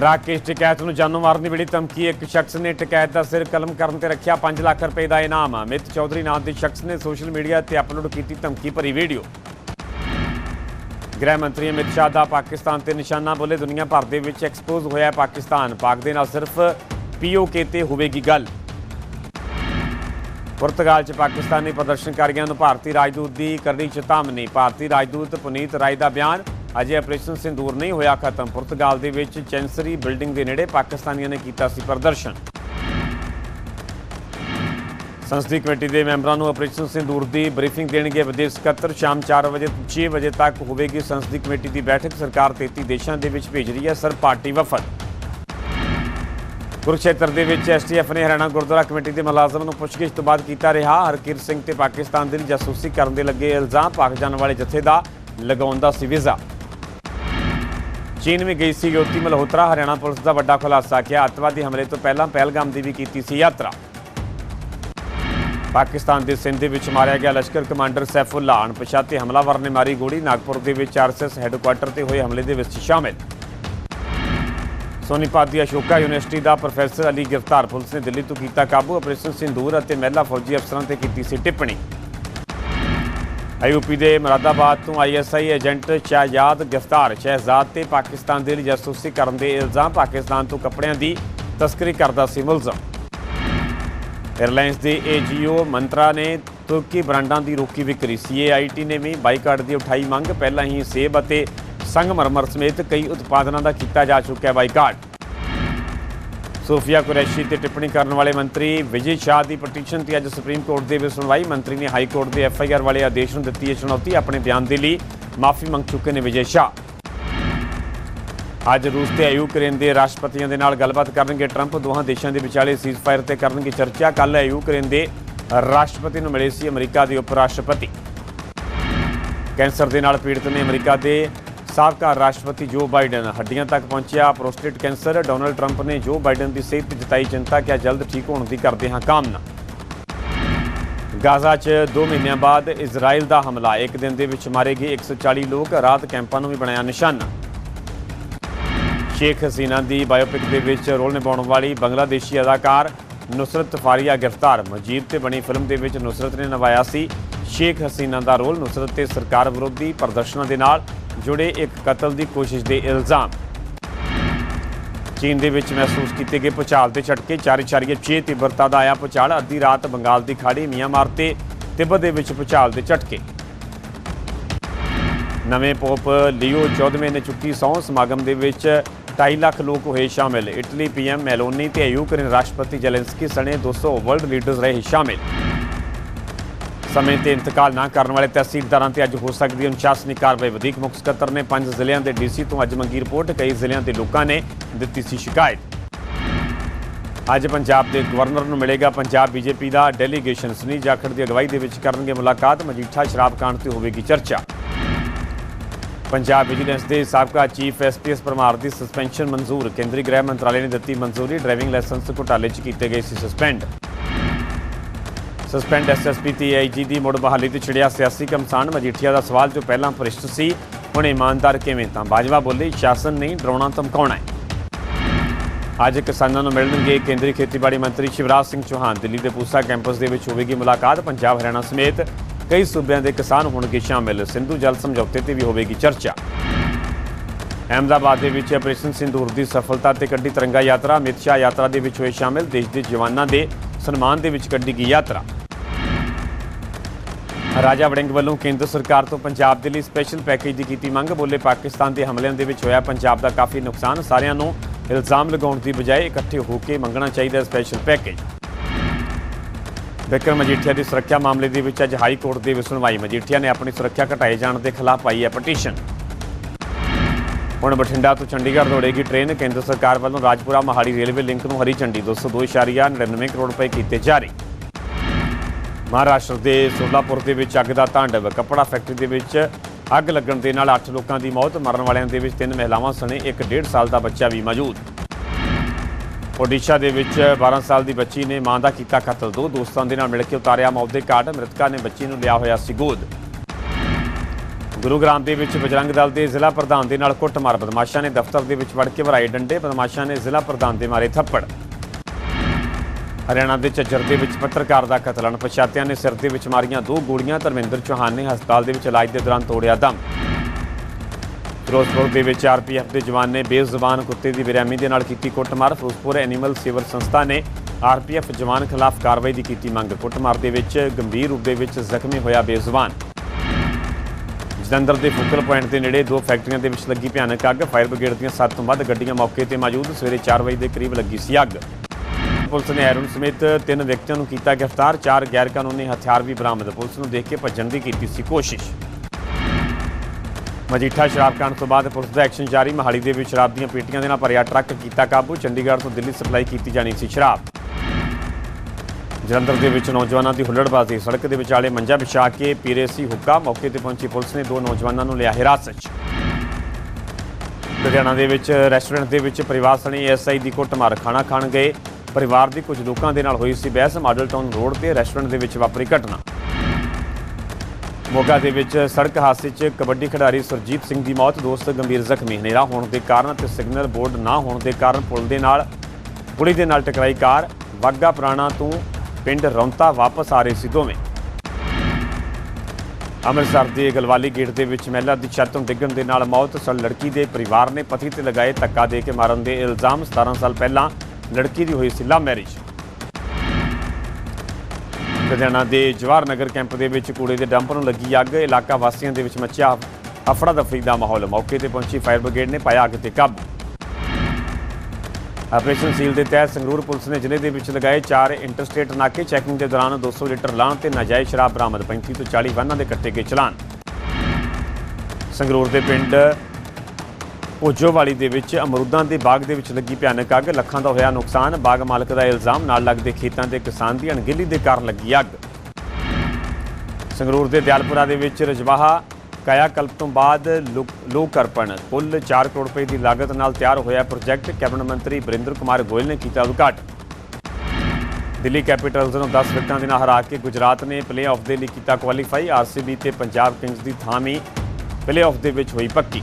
ਰਾਕੇਸ਼ ਟਿਕੈਤ ਨੂੰ ਜਾਨੋਂ ਮਾਰਨ ਦੀ ਬੜੀ ਧਮਕੀ। ਇੱਕ ਸ਼ਖਸ ਨੇ ਟਿਕੈਤ ਦਾ ਸਿਰ ਕਲਮ ਕਰਨ ਤੇ ਰੱਖਿਆ। 5 ਲੱਖ ਰੁਪਏ ਦਾ ਇਨਾਮ। ਅਮਿਤ ਚੌਧਰੀ ਨਾਮ ਦੇ ਸ਼ਖਸ ਨੇ ਸੋਸ਼ਲ ਮੀਡੀਆ ਤੇ ਅਪਲੋਡ ਕੀਤੀ ਧਮਕੀ ਭਰੀ ਵੀਡੀਓ। ਗ੍ਰਹਿ ਮੰਤਰੀ ਅਮਿਤ ਸ਼ਾਹ ਦਾ ਪਾਕਿਸਤਾਨ ਤੇ ਨਿਸ਼ਾਨਾ ਬੋਲੇ। ਦੁਨੀਆ ਭਰ ਦੇ ਵਿੱਚ ਐਕਸਪੋਜ਼ ਹੋਇਆ ਪਾਕਿਸਤਾਨ। ਪਾਕ ਦੇ ਨਾਲ ਸਿਰਫ ਪੀਓਕੇ ਤੇ ਹੋਵੇਗੀ ਗੱਲ। ਪੁਰਤਗਾਲ 'ਚ ਪਾਕਿਸਤਾਨੀ ਪ੍ਰਦਰਸ਼ਨਕਾਰੀਆਂ ਨੂੰ ਭਾਰਤੀ ਰਾਜਦੂਤ ਦੀ ਕਰਨੀ ਚੇਤਾਵਨੀ। ਭਾਰਤੀ ਰਾਜਦੂਤ ਪੁਨੀਤ ਰਾਏ ਦਾ ਬਿਆਨ। ਅਜੇ ਆਪਰੇਸ਼ਨ ਸਿੰਦੂਰ ਨਹੀਂ ਹੋਇਆ, ਖਤਮ। ਪੁਰਤਗਾਲ ਦੇ ਵਿੱਚ ਚੈਂਸਰੀ ਬਿਲਡਿੰਗ ਦੇ ਨੇੜੇ ਪਾਕਿਸਤਾਨੀਆਂ ਨੇ ਕੀਤਾ ਸੀ ਪ੍ਰਦਰਸ਼ਨ। ਸੰਸਦੀ ਕਮੇਟੀ ਦੇ ਮੈਂਬਰਾਂ ਨੂੰ ਆਪਰੇਸ਼ਨ ਸਿੰਦੂਰ ਦੀ ਬਰੀਫਿੰਗ ਦੇਣਗੇ ਵਿਦੇਸ਼ ਸਕੱਤਰ। ਸ਼ਾਮ 4 ਵਜੇ ਤੋਂ 6 ਵਜੇ ਤੱਕ ਹੋਵੇਗੀ ਸੰਸਦੀ ਕਮੇਟੀ ਦੀ ਬੈਠਕ। ਸਰਕਾਰ 33 ਦੇਸ਼ਾਂ ਦੇ ਵਿੱਚ ਭੇਜ ਰਹੀ ਹੈ ਸਰ, ਪਾਰਟੀ ਵਫਦ। ਕੁਰੂਕਸ਼ੇਤਰ ਦੇ ਵਿੱਚ ਐਸਟੀਐਫ ਨੇ ਹਰਿਆਣਾ ਗੁਰਦੁਆਰਾ ਕਮੇਟੀ ਦੇ ਮੁਲਾਜ਼ਮਾਂ ਨੂੰ ਪੁੱਛਗਿੱਛ ਤੋਂ ਬਾਅਦ ਕੀਤਾ ਰਿਹਾ। ਹਰਕੀਰ ਸਿੰਘ ਤੇ ਪਾਕਿਸਤਾਨ ਦੇ ਜਾਸੂਸੀ ਕਰਨ ਦੇ ਲੱਗੇ ਇਲਜ਼ਾਮ। ਪਾਕ ਜਾਣ ਵਾਲੇ ਜਥੇ ਦਾ ਲਗਾਉਂਦਾ ਸੀ ਵੀਜ਼ਾ। ਚੀਨ ਵੀ ਗਈ ਸੀ ਯੋਤੀ ਮਲਹੋਤਰਾ ਹਰਿਆਣਾ ਪੁਲਿਸ ਦਾ ਵੱਡਾ ਖੁਲਾਸਾ ਕਿਹਾ। ਅੱਤਵਾਦੀ ਹਮਲੇ ਤੋਂ ਪਹਿਲਾਂ ਪਹਿਲਗਾਮ ਦੀ ਵੀ ਕੀਤੀ ਸੀ ਯਾਤਰਾ। ਪਾਕਿਸਤਾਨ ਦੇ ਸਿੰਧ ਦੇ ਵਿੱਚ ਮਾਰਿਆ ਗਿਆ ਲਸ਼ਕਰ ਕਮਾਂਡਰ ਸੈਫੁੱਲਾ। ਅਣਪਛਾਤੇ ਹਮਲਾਵਰ ਨੇ ਮਾਰੀ ਗੋਲੀ। ਨਾਗਪੁਰ ਦੇ ਵਿੱਚ ਆਰਐਸਐਸ ਹੈੱਡਕੁਆਰਟਰ ਤੇ ਹੋਏ ਹਮਲੇ ਦੇ ਵਿੱਚ ਸ਼ਾਮਿਲ। ਸੋਨੀਪਤ ਦੀ ਅਸ਼ੋਕਾ ਯੂਨੀਵਰਸਿਟੀ ਦਾ ਪ੍ਰੋਫੈਸਰ ਅਲੀ ਗ੍ਰਿਫਤਾਰ। ਪੁਲਿਸ ਨੇ ਦਿੱਲੀ ਤੋਂ ਕੀਤਾ ਕਾਬੂ। ਆਪਰੇਸ਼ਨ ਸਿੰਦੂਰ ਅਤੇ ਮਹਿਲਾ ਫੌਜੀ ਅਫਸਰਾਂ ਤੇ ਕੀਤੀ ਸੀ ਟਿੱਪਣੀ। ਆਈਯੂਪੀ ਦੇ ਮਰਾਦਾਬਾਦ ਤੋਂ ਆਈਐਸਆਈ ਏਜੰਟ ਸ਼ਹਿਜਾਦ ਗ੍ਰਿਫਤਾਰ। ਸ਼ਹਿਜ਼ਾਦ ਤੇ ਪਾਕਿਸਤਾਨ ਦੇ ਲਈ ਜਾਸੂਸੀ ਕਰਨ ਦੇ ਇਲਜ਼ਾਮ ਪਾਕਿਸਤਾਨ ਤੋਂ ਕੱਪੜਿਆਂ ਦੀ ਤਸਕਰੀ ਕਰਦਾ ਸੀ ਮੁਲਜ਼ਮ। 에ਅਰਲਾਈਨਸ ਦੇ ਏਜੀਓ ਮੰਤਰਾ ਨੇ ਤੁਰਕੀ ਬ੍ਰਾਂਡਾਂ ਦੀ ਰੋਕੀ ਵਿਕਰੀ ਸੀਏਆਈਟੀ ਨੇ ਵੀ ਬਾਈਕਾਟ ਦੀ ਉਠਾਈ ਮੰਗ, ਪਹਿਲਾਂ ਹੀ ਸੇਬ ਅਤੇ ਸੰਗਮਰਮਰ ਸਮੇਤ ਕਈ ਉਤਪਾਦਨਾਂ ਦਾ ਕੀਤਾ ਜਾ ਚੁੱਕਿਆ ਬਾਈਕਾਟ। ਸੋਫੀਆ ਕੁਰੈਸ਼ੀ ਤੇ ਟਿੱਪਣੀ ਕਰਨ ਵਾਲੇ ਮੰਤਰੀ ਵਿਜੇ ਸ਼ਾਹ ਦੀ ਪਟੀਸ਼ਨ ਤੇ ਅੱਜ ਸੁਪਰੀਮ ਕੋਰਟ ਦੇ ਵਿੱਚ ਸੁਣਵਾਈ। ਮੰਤਰੀ ਨੇ high court F I R R ਵਾਲੇ ਆਦੇਸ਼ ਨੂੰ ਦਿੱਤੀ ਹੈ ਚੁਣੌਤੀ। ਆਪਣੇ ਬਿਆਨ ਦੇ ਲਈ ਮਾਫੀ ਮੰਗ ਚੁੱਕੇ ਨੇ ਵਿਜੇ ਸ਼ਾਹ। ਅੱਜ ਰੂਸ ਤੇ ਯੂਕਰੇਨ ਦੇ ਰਾਸ਼ਟਰਪਤੀਆਂ ਦੇ ਨਾਲ ਗੱਲਬਾਤ ਕਰਨਗੇ ਟਰੰਪ। ਦੋਹਾਂ ਦੇਸ਼ਾਂ ਦੇ ਵਿਚਾਲੇ ਸੀਜ਼ਫਾਇਰ ਤੇ ਕਰਨਗੇ ਚਰਚਾ। ਕੱਲ ਯੂਕਰੇਨ ਦੇ ਰਾਸ਼ਟਰਪਤੀ ਨੂੰ ਮਿਲੇ ਸੀ ਅਮਰੀਕਾ ਦੇ ਉਪ ਰਾਸ਼ਟਰਪਤੀ ਕੈਂਸਰ ਦੇ ਨਾਲ ਪੀੜਤ ਨੇ ਅਮਰੀਕਾ ਦੇ ਸਾਬਕਾ ਰਾਸ਼ਟਰਪਤੀ ਜੋ ਬਾਈਡਨ ਹੱਡੀਆਂ ਤੱਕ ਪਹੁੰਚਿਆ। ਪ੍ਰੋਸਟੇਟ ਕੈਂਸਰ, ਡੋਨਲਡ ਟਰੰਪ ਨੇ ਜੋ ਬਾਈਡਨ ਦੀ ਸਿਹਤ ਤੇ ਜਤਾਈ ਚਿੰਤਾ ਕਿ ਜਲਦ ਠੀਕ ਹੋਣ ਦੀ ਕਰਦੇ ਹਾਂ ਕਾਮਨਾ। ਗਾਜ਼ਾ 'ਚ 2 ਮਹੀਨਿਆਂ ਬਾਅਦ ਇਜ਼ਰਾਈਲ ਦਾ ਹਮਲਾ। ਇੱਕ ਦਿਨ ਦੇ ਵਿੱਚ ਮਾਰੇ ਗਏ 140 ਲੋਕ। ਰਾਤ ਕੈਂਪਾਂ ਨੂੰ ਵੀ ਬਣਾਇਆ ਨਿਸ਼ਾਨਾ। ਸ਼ੇਖ ਹਸੀਨਾ ਦੀ ਬਾਇਓਪਿਕ ਦੇ ਵਿੱਚ ਰੋਲ ਨਿਭਾਉਣ ਵਾਲੀ ਬੰਗਲਾਦੇਸ਼ੀ ਅਦਾਕਾਰ ਨੁਸਰਤ ਫਾਰੀਆ ਗ੍ਰਿਫਤਾਰ। ਮਜੀਦ ਤੇ ਬਣੀ ਫਿਲਮ ਦੇ ਵਿੱਚ ਨੁਸਰਤ ਨੇ ਨਿਭਾਇਆ ਸੀ। ਸ਼ੇਖ ਹਸੀਨਾ ਦਾ ਰੋਲ ਨੁਸਰਤ ਤੇ ਸਰਕਾਰ ਵਿਰੋਧੀ ਪ੍ਰਦਰਸ਼ਨਾਂ ਦੇ ਨਾਲ ਜੁੜੇ ਇੱਕ ਕਤਲ ਦੀ ਕੋਸ਼ਿਸ਼ ਦੇ ਇਲਜ਼ਾਮ। ਚੀਨ ਦੇ ਵਿੱਚ ਮਹਿਸੂਸ ਕੀਤੇ ਗਏ ਭੂਚਾਲ ਦੇ ਝਟਕੇ 4.6 ਤੀਬਰਤਾ ਦਾ ਆਇਆ ਭੂਚਾਲ ਅੱਧੀ ਰਾਤ ਬੰਗਾਲ ਦੀ ਖਾੜੀ ਮਿਆਂਮਾਰ ਤੇ ਤਿੱਬਤ ਦੇ ਵਿੱਚ ਭੂਚਾਲ ਦੇ ਝਟਕੇ। ਨਵੇਂ ਪੋਪ ਲਿਓ 14ਵੇਂ ਨੇ ਚੁੱਕੀ ਸਹੁੰ, ਸਮਾਗਮ ਦੇ ਵਿੱਚ 2.5 ਲੱਖ ਲੋਕ ਹੋਏ ਸ਼ਾਮਿਲ। ਇਟਲੀ ਪੀਐਮ ਮੈਲੋਨੀ ਤੇ ਯੂਕਰੇਨ ਰਾਸ਼ਟਰਪਤੀ ਜ਼ੈਲੈਂਸਕੀ ਸਣੇ 200 ਵਰਲਡ ਲੀਡਰਸ ਰਹੇ ਸ਼ਾਮਿਲ। ਸਮੇਂ ਤੇ ਇੰਤਕਾਲ ਨਾ ਕਰਨ ਵਾਲੇ ਤਹਿਸੀਲਦਾਰਾਂ ਤੇ ਅੱਜ ਹੋ ਸਕਦੀ ਹੈ ਅਨੁਸ਼ਾਸਨੀ ਕਾਰਵਾਈ। ਵਧੀਕ ਮੁੱਖ ਸਕੱਤਰ ਨੇ ਪੰਜ ਜ਼ਿਲ੍ਹਿਆਂ ਦੇ ਡੀਸੀ ਤੋਂ ਅੱਜ ਮੰਗੀ ਰਿਪੋਰਟ। ਕਈ ਜ਼ਿਲ੍ਹਿਆਂ ਦੇ ਲੋਕਾਂ ਨੇ ਦਿੱਤੀ ਸੀ ਸ਼ਿਕਾਇਤ। ਅੱਜ ਪੰਜਾਬ ਦੇ ਗਵਰਨਰ ਨੂੰ ਮਿਲੇਗਾ ਪੰਜਾਬ ਬੀਜੇਪੀ ਦਾ ਡੈਲੀਗੇਸ਼ਨ। ਸੁਨੀਲ ਜਾਖੜ ਦੀ ਅਗਵਾਈ ਦੇ ਵਿੱਚ ਕਰਨਗੇ ਮੁਲਾਕਾਤ। ਮਜੀਠਾ ਸ਼ਰਾਬ ਕਾਂਡ ਤੇ ਹੋਵੇਗੀ ਚਰਚਾ। ਪੰਜਾਬ ਵਿਜੀਲੈਂਸ ਦੇ ਸਾਬਕਾ ਚੀਫ ਐਸਪੀਐਸ ਪਰਮਾਰ ਦੀ ਸਸਪੈਂਸ਼ਨ ਮਨਜ਼ੂਰ। ਕੇਂਦਰੀ ਗ੍ਰਹਿ ਮੰਤਰਾਲੇ ਨੇ ਦਿੱਤੀ ਮਨਜ਼ੂਰੀ। ਡਰਾਈਵਿੰਗ ਲਾਇਸੈਂਸ ਘੁਟਾਲੇ 'ਚ ਕੀਤੇ ਗਏ ਸੀ ਸਸਪੈਂਡ। ਸਸਪੈਂਡ ਐਸਐਸਪੀ ਤੇ ਆਈਜੀ ਦੀ ਮੁੜ ਬਹਾਲੀ ਤੇ ਛਿੜਿਆ ਸਿਆਸੀ ਕਮਸਾਨ ਮਜੀਠੀਆ ਦਾ ਸਵਾਲ ਜੋ ਪਹਿਲਾਂ ਭ੍ਰਿਸ਼ਟ ਸੀ, ਹੁਣ ਇਮਾਨਦਾਰ ਕਿਵੇਂ? ਤਾਂ ਬਾਜਵਾ ਬੋਲੇ, ਸ਼ਾਸਨ ਨਹੀਂ ਡਰਾਉਣਾ ਧਮਕਾਉਣਾ ਹੈ। ਅੱਜ ਕਿਸਾਨਾਂ ਨੂੰ ਮਿਲਣਗੇ ਕੇਂਦਰੀ ਖੇਤੀਬਾੜੀ ਮੰਤਰੀ ਸ਼ਿਵਰਾਜ ਸਿੰਘ ਚੌਹਾਨ। ਦਿੱਲੀ ਦੇ ਪੂਸਾ ਕੈਂਪਸ ਦੇ ਵਿੱਚ ਹੋਵੇਗੀ ਮੁਲਾਕਾਤ। ਪੰਜਾਬ, ਹਰਿਆਣਾ ਸਮੇਤ ਕਈ ਸੂਬਿਆਂ ਦੇ ਕਿਸਾਨ ਹੋਣਗੇ ਸ਼ਾਮਿਲ। ਸਿੰਧੂ ਜਲ ਸਮਝੌਤੇ ਤੇ ਵੀ ਹੋਵੇਗੀ ਚਰਚਾ। ਅਹਿਮਦਾਬਾਦ ਦੇ ਵਿੱਚ ਆਪਰੇਸ਼ਨ ਸਿੰਦੂਰ ਦੀ ਸਫਲਤਾ ਤੇ ਕੱਢੀ ਤਿਰੰਗਾ ਯਾਤਰਾ। ਅਮਿਤ ਸ਼ਾਹ ਯਾਤਰਾ ਦੇ ਵਿੱਚ ਹੋਏ ਸ਼ਾਮਿਲ। ਦੇਸ਼ ਦੇ ਜਵਾਨਾਂ ਦੇ ਸਨਮਾਨ ਦੇ ਵਿੱਚ ਕੱਢੀ ਗਈ ਯਾਤਰਾ। ਰਾਜਾ ਵੜਿੰਗ ਵੱਲੋਂ ਕੇਂਦਰ ਸਰਕਾਰ ਤੋਂ ਪੰਜਾਬ ਦੇ ਲਈ ਸਪੈਸ਼ਲ ਪੈਕੇਜ ਦੀ ਕੀਤੀ ਮੰਗ, ਬੋਲੇ ਪਾਕਿਸਤਾਨ ਦੇ ਹਮਲਿਆਂ ਦੇ ਵਿੱਚ ਹੋਇਆ ਪੰਜਾਬ ਦਾ ਕਾਫੀ ਨੁਕਸਾਨ, ਸਾਰਿਆਂ ਨੂੰ ਇਲਜ਼ਾਮ ਲਗਾਉਣ ਦੀ ਬਜਾਏ ਇਕੱਠੇ ਹੋ ਕੇ ਮੰਗਣਾ ਚਾਹੀਦਾ ਸਪੈਸ਼ਲ ਪੈਕੇਜ। ਵਿਕਰਮ ਮਜੀਠੀਆ ਦੀ ਸੁਰੱਖਿਆ ਮਾਮਲੇ ਦੇ ਵਿੱਚ ਅੱਜ ਹਾਈ ਕੋਰਟ ਦੀ ਵਿੱਚ ਸੁਣਵਾਈ। ਮਜੀਠੀਆ ਨੇ ਆਪਣੀ ਸੁਰੱਖਿਆ ਘਟਾਏ ਜਾਣ ਦੇ ਖਿਲਾਫ ਪਾਈ ਹੈ ਪਟੀਸ਼ਨ। ਹੁਣ ਬਠਿੰਡਾ ਤੋਂ ਚੰਡੀਗੜ੍ਹ ਦੌੜੇਗੀ ਟ੍ਰੇਨ। ਕੇਂਦਰ ਸਰਕਾਰ ਵੱਲੋਂ ਰਾਜਪੁਰਾ ਮਹਾੜੀ ਰੇਲਵੇ ਲਿੰਕ ਨੂੰ ਹਰੀ ਝੰਡੀ 202.99 ਕਰੋੜ ਰੁਪਏ ਕੀਤੇ ਜਾਰੀ। ਮਹਾਰਾਸ਼ਟਰ ਦੇ ਸੋਲਾਪੁਰ ਦੇ ਵਿੱਚ ਅੱਗ ਦਾ ਤਾਂਡਵ, ਕੱਪੜਾ ਫੈਕਟਰੀ ਦੇ ਵਿੱਚ ਅੱਗ ਲੱਗਣ ਦੇ ਨਾਲ 8 ਲੋਕਾਂ ਦੀ ਮੌਤ, ਮਰਨ ਵਾਲਿਆਂ ਦੇ ਵਿੱਚ ਤਿੰਨ ਮਹਿਲਾਵਾਂ ਸਣੇ, ਇੱਕ 1.5 ਸਾਲ ਦਾ ਬੱਚਾ ਵੀ ਮੌਜੂਦ। ਓਡੀਸ਼ਾ ਦੇ ਵਿੱਚ 12 ਸਾਲ ਦੀ ਬੱਚੀ ਨੇ ਮਾਂ ਦਾ ਕੀਤਾ ਕਤਲ, ਦੋ ਦੋਸਤਾਂ ਦੇ ਨਾਲ ਮਿਲ ਕੇ ਉਤਾਰਿਆ ਮੌਤ ਦੇ ਘਾਟ, ਮ੍ਰਿਤਕਾ ਨੇ ਬੱਚੀ ਨੂੰ ਲਿਆ ਹੋਇਆ ਸੀ ਗੋਦ। ਗੁਰੂਗ੍ਰਾਮ ਦੇ ਵਿੱਚ ਬਜਰੰਗ ਦਲ ਦੇ ਜ਼ਿਲ੍ਹਾ ਪ੍ਰਧਾਨ ਦੇ ਨਾਲ ਕੁੱਟਮਾਰ, ਬਦਮਾਸ਼ਾਂ ਨੇ ਦਫ਼ਤਰ ਦੇ ਵਿੱਚ ਵੜ ਕੇ ਵਰਾਏ ਡੰਡੇ, ਬਦਮਾਸ਼ਾਂ ਨੇ ਜ਼ਿਲ੍ਹਾ ਪ੍ਰਧਾਨ ਦੇ ਮਾਰੇ ਥੱਪੜ। ਹਰਿਆਣਾ ਦੇ ਝੱਜਰ ਦੇ ਵਿੱਚ ਪੱਤਰਕਾਰ ਦਾ ਕਤਲ। ਅਣਪਛਾਤਿਆਂ ਨੇ ਸਿਰ ਦੇ ਵਿੱਚ ਮਾਰੀਆਂ ਦੋ ਗੋਲੀਆਂ। ਧਰਮਿੰਦਰ ਚੌਹਾਨ ਨੇ ਹਸਪਤਾਲ ਦੇ ਵਿੱਚ ਇਲਾਜ ਦੇ ਦੌਰਾਨ ਤੋੜਿਆ ਦਮ। ਫਿਰੋਜ਼ਪੁਰ ਦੇ ਵਿੱਚ ਆਰਪੀਐਫ ਦੇ ਜਵਾਨ ਨੇ ਬੇਜ਼ੁਬਾਨ ਕੁੱਤੇ ਦੀ ਬੇਰਹਿਮੀ ਦੇ ਨਾਲ ਕੀਤੀ ਕੁੱਟਮਾਰ। ਫਿਰੋਜ਼ਪੁਰ ਐਨੀਮਲ ਸੇਵਰ ਸੰਸਥਾ ਨੇ ਆਰਪੀਐਫ ਜਵਾਨ ਖਿਲਾਫ ਕਾਰਵਾਈ ਦੀ ਕੀਤੀ ਮੰਗ। ਕੁੱਟਮਾਰ ਦੇ ਵਿੱਚ ਗੰਭੀਰ ਰੂਪ ਦੇ ਵਿੱਚ ਜ਼ਖਮੀ ਹੋਇਆ ਬੇਜ਼ੁਬਾਨ। ਜਲੰਧਰ ਦੇ ਫੋਕਲ ਪੁਆਇੰਟ ਦੇ ਨੇੜੇ ਦੋ ਫੈਕਟਰੀਆਂ ਦੇ ਵਿੱਚ ਲੱਗੀ ਭਿਆਨਕ ਅੱਗ। ਫਾਇਰ ਬ੍ਰਿਗੇਡ ਦੀਆਂ 7 ਤੋਂ ਵੱਧ ਗੱਡੀਆਂ ਮੌਕੇ ਤੇ ਮੌਜੂਦ। ਸਵੇਰੇ 4 ਵਜੇ ਦੇ ਕਰੀਬ ਲੱਗੀ ਸੀ ਅੱਗ। ਪੁਲਿਸ ਨੇ ਐਰਨ ਸਮੇਤ ਤਿੰਨ ਵਿਅਕਤੀਆਂ ਨੂੰ ਕੀਤਾ ਗ੍ਰਿਫਤਾਰ, ਚਾਰ ਗੈਰ ਕਾਨੂੰਨੀ ਹਥਿਆਰ ਵੀ ਬਰਾਮਦ। ਪੁਲਿਸ ਨੂੰ ਦੇਖ ਕੇ ਭੱਜਣ ਦੀ ਕੀਤੀ ਸੀ ਕੋਸ਼ਿਸ਼। ਮਜੀਠਾ ਸ਼ਰਾਬ ਕਾਂਡ ਤੋਂ ਬਾਅਦ ਪੁਲਿਸ ਦਾ ਐਕਸ਼ਨ ਜਾਰੀ। ਮਹਾਲੀ ਦੇ ਵਿੱਚ ਸ਼ਰਾਬ ਦੀਆਂ ਪੇਟੀਆਂ ਦੇ ਨਾਲ ਭਰਿਆ ਟਰੱਕ ਕੀਤਾ ਕਾਬੂ। ਚੰਡੀਗੜ੍ਹ ਤੋਂ ਦਿੱਲੀ ਸਪਲਾਈ ਕੀਤੀ ਜਾਣੀ ਸੀ ਸ਼ਰਾਬ। ਜਲੰਧਰ ਦੇ ਵਿੱਚ ਨੌਜਵਾਨਾਂ ਦੀ ਹੁੱਲੜਬਾਜ਼ੀ। ਸੜਕ ਦੇ ਵਿਚਾਲੇ ਮੰਜਾ ਵਿਛਾ ਕੇ ਪੀਰੇ ਸੀ ਹੁੱਕਾ। ਮੌਕੇ ਤੇ ਪਹੁੰਚੀ ਪੁਲਿਸ ਨੇ ਦੋ ਨੌਜਵਾਨਾਂ ਨੂੰ ਲਿਆ ਹਿਰਾਸਤ 'ਚ। ਲੁਧਿਆਣਾ ਦੇ ਵਿੱਚ, ਰੈਸਟੋਰੈਂਟ ਦੇ ਵਿੱਚ ਪਰਿਵਾਰ ਸਣੇ ਐਸਆਈ ਦੀ ਕੁੱਟਮਾਰ। ਖਾਣਾ ਖਾਣ ਗਏ। ਪਰਿਵਾਰ ਦੀ ਕੁਝ ਲੋਕਾਂ ਦੇ ਨਾਲ ਹੋਈ ਸੀ ਬਹਿਸ, ਮਾਡਲ ਟਾਊਨ ਰੋਡ ਤੇ ਰੈਸਟੋਰੈਂਟ ਦੇ ਵਿੱਚ ਵਾਪਰੀ ਘਟਨਾ। ਮੋਗਾ ਦੇ ਵਿੱਚ ਸੜਕ ਹਾਦਸੇ 'ਚ ਕਬੱਡੀ ਖਿਡਾਰੀ ਸੁਰਜੀਤ ਸਿੰਘ ਦੀ ਮੌਤ, ਦੋਸਤ ਗੰਭੀਰ ਜ਼ਖਮੀ। ਹਨੇਰਾ ਹੋਣ ਦੇ ਕਾਰਨ ਤੇ ਸਿਗਨਲ ਬੋਰਡ ਨਾ ਹੋਣ ਦੇ ਕਾਰਨ ਪੁਲ ਦੇ ਨਾਲ, ਪੁਲੀ ਦੇ ਨਾਲ ਟਕਰਾਈ ਕਾਰ ਵਾਗਾ ਪੁਰਾਣਾ ਤੋਂ ਪਿੰਡ ਰੌਂਤਾ ਵਾਪਸ ਆ ਰਹੇ ਸੀ ਦੋਵੇਂ। ਅੰਮ੍ਰਿਤਸਰ ਦੇ ਗਲਵਾਲੀ ਗੇਟ ਦੇ ਵਿੱਚ ਮਹਿਲਾ ਦੀ ਛੱਤ ਤੋਂ ਡਿੱਗਣ ਦੇ ਨਾਲ ਮੌਤ ਸਲ ਲੜਕੀ ਦੇ ਪਰਿਵਾਰ ਨੇ ਪਤੀ ਤੇ ਲਗਾਏ ਧੱਕਾ ਦੇ ਕੇ ਮਾਰਨ ਦੇ ਇਲਜ਼ਾਮ। 17 ਸਾਲ ਪਹਿਲਾਂ ਲੜਕੀ ਦੀ ਹੋਈ ਸੀ ਲਵ ਮੈਰਿਜ। ਲੁਧਿਆਣਾ ਦੇ ਜਵਾਹਰ ਨਗਰ ਕੈਂਪ ਦੇ ਵਿੱਚ ਕੂੜੇ ਦੇ ਡੰਪ ਨੂੰ ਲੱਗੀ ਅੱਗ, ਇਲਾਕਾ ਵਾਸੀਆਂ ਦੇ ਵਿੱਚ ਮੱਚਿਆ ਅਫੜਾ ਦਫੜੀ ਦਾ ਮਾਹੌਲ। ਮੌਕੇ ਤੇ ਪਹੁੰਚੀ ਫਾਇਰ ਬ੍ਰਿਗੇਡ ਨੇ ਪਾਇਆ ਅੱਗ ਤੇ ਕਾਬੂ। ਆਪਰੇਸ਼ਨ ਸੀਲ ਦੇ ਤਹਿਤ ਸੰਗਰੂਰ ਪੁਲਿਸ ਨੇ ਜ਼ਿਲ੍ਹੇ ਦੇ ਵਿੱਚ ਲਗਾਏ ਚਾਰ ਇੰਟਰਸਟੇਟ ਨਾਕੇ। ਚੈਕਿੰਗ ਦੇ ਦੌਰਾਨ 200 ਲੀਟਰ ਲਾਣ ਤੇ ਨਾਜਾਇਜ਼ ਸ਼ਰਾਬ ਬਰਾਮਦ 35 ਤੋਂ 40 ਵਾਹਨਾਂ ਦੇ ਕੱਟੇ ਗਏ ਚਲਾਨ। ਸੰਗਰੂਰ ਦੇ ਪਿੰਡ ਉਜੋਵਾਲੀ ਦੇ ਵਿੱਚ ਅਮਰੂਦਾਂ ਦੇ ਬਾਗ ਦੇ ਵਿੱਚ ਲੱਗੀ ਭਿਆਨਕ ਅੱਗ, ਲੱਖਾਂ ਦਾ ਹੋਇਆ ਨੁਕਸਾਨ, ਬਾਗ ਮਾਲਕ ਦਾ ਇਲਜ਼ਾਮ, ਨਾਲ ਲੱਗਦੇ ਖੇਤਾਂ ਦੇ ਕਿਸਾਨ ਦੀ ਅਣਗਹਿਲੀ ਦੇ ਕਾਰਨ ਲੱਗੀ ਅੱਗ। ਸੰਗਰੂਰ ਦੇ ਦਿਆਲਪੁਰਾ ਦੇ ਵਿੱਚ ਰਜਵਾਹਾ ਕਾਇਆ ਕਲਪ ਤੋਂ ਬਾਅਦ ਲੋਕ- ਲੋਕ ਅਰਪਣ ਕੁੱਲ 4 ਕਰੋੜ ਰੁਪਏ ਦੀ ਲਾਗਤ ਨਾਲ ਤਿਆਰ ਹੋਇਆ ਪ੍ਰੋਜੈਕਟ, ਕੈਬਨਿਟ ਮੰਤਰੀ ਬਰਿੰਦਰ ਕੁਮਾਰ ਗੋਇਲ ਨੇ ਕੀਤਾ ਉਦਘਾਟਨ। ਦਿੱਲੀ ਕੈਪੀਟਲਜ਼ ਨੂੰ 10 ਵਿਕਟਾਂ ਦੇ ਨਾਲ ਹਰਾ ਕੇ ਗੁਜਰਾਤ ਨੇ ਪਲੇਆਫ ਦੇ ਲਈ ਕੀਤਾ ਕੁਆਲੀਫਾਈ ਆਰਸੀਬੀ ਤੇ ਪੰਜਾਬ ਕਿੰਗਸ ਦੀ ਥਾਂ ਵੀ ਪਲੇਆਫ ਦੇ ਵਿੱਚ ਹੋਈ ਪੱਕੀ।